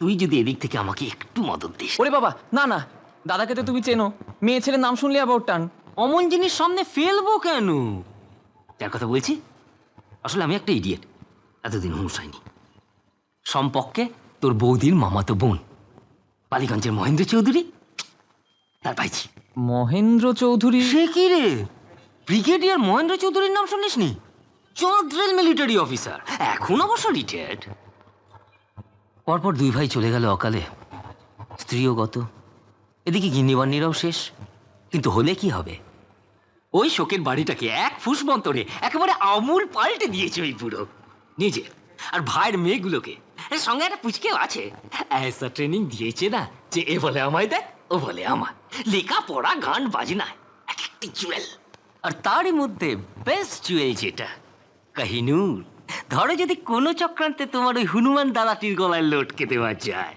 তুই যদি এদিক থেকে আমাকে একটু মদত দিস। ওরে বাবা না না দাদাকে তো তুমি চেনো। মেয়ে ছেলের নাম শুনলে আবার টান। অমন জিনিস সামনে ফেলব কেন? যার কথা বলছি আসলে আমি একটা ইডিয়েট এতদিন হুঁশ হয়নি সম্পর্কে তোর বৌদির মামাতো বোন বালিগঞ্জের মহেন্দ্র চৌধুরী? তার পাইছি মহেন্দ্র চৌধুরী? সে কি রে? ব্রিগেডিয়ার মহেন্দ্র চৌধুরীর নাম শুনিসনি? চন্দ্রেল মিলিটারি অফিসার। এখন অবশ্য রিটায়ার্ড পরপর দুই ভাই চলে গেল অকালে। স্ত্রীও গত। এদিকে গিন্নিবান্নিরাও শেষ। কিন্তু হলে কি হবে? ওই শোকের বাড়িটাকে এক ফুসমন্তরে একেবারে আমূল পাল্টে দিয়েছে ওই পুরো নিজে আর ভাইয়ের মেয়েগুলোকে। সঙ্গে একটা পুচকেও আছে। এসা ট্রেনিং দিয়েছে না যে এ বলে আমায় দেখ ও বলে আমার লেখা পড়া গান, বাজনা, এক একটি জুয়েল। আর তারই মধ্যে বেস্ট জুয়েল যেটা, কাহিনুর। ধরো যদি কোনো চক্রান্তে তোমার ওই হনুমান দাদাটির গলায় লটকে দেওয়া যায়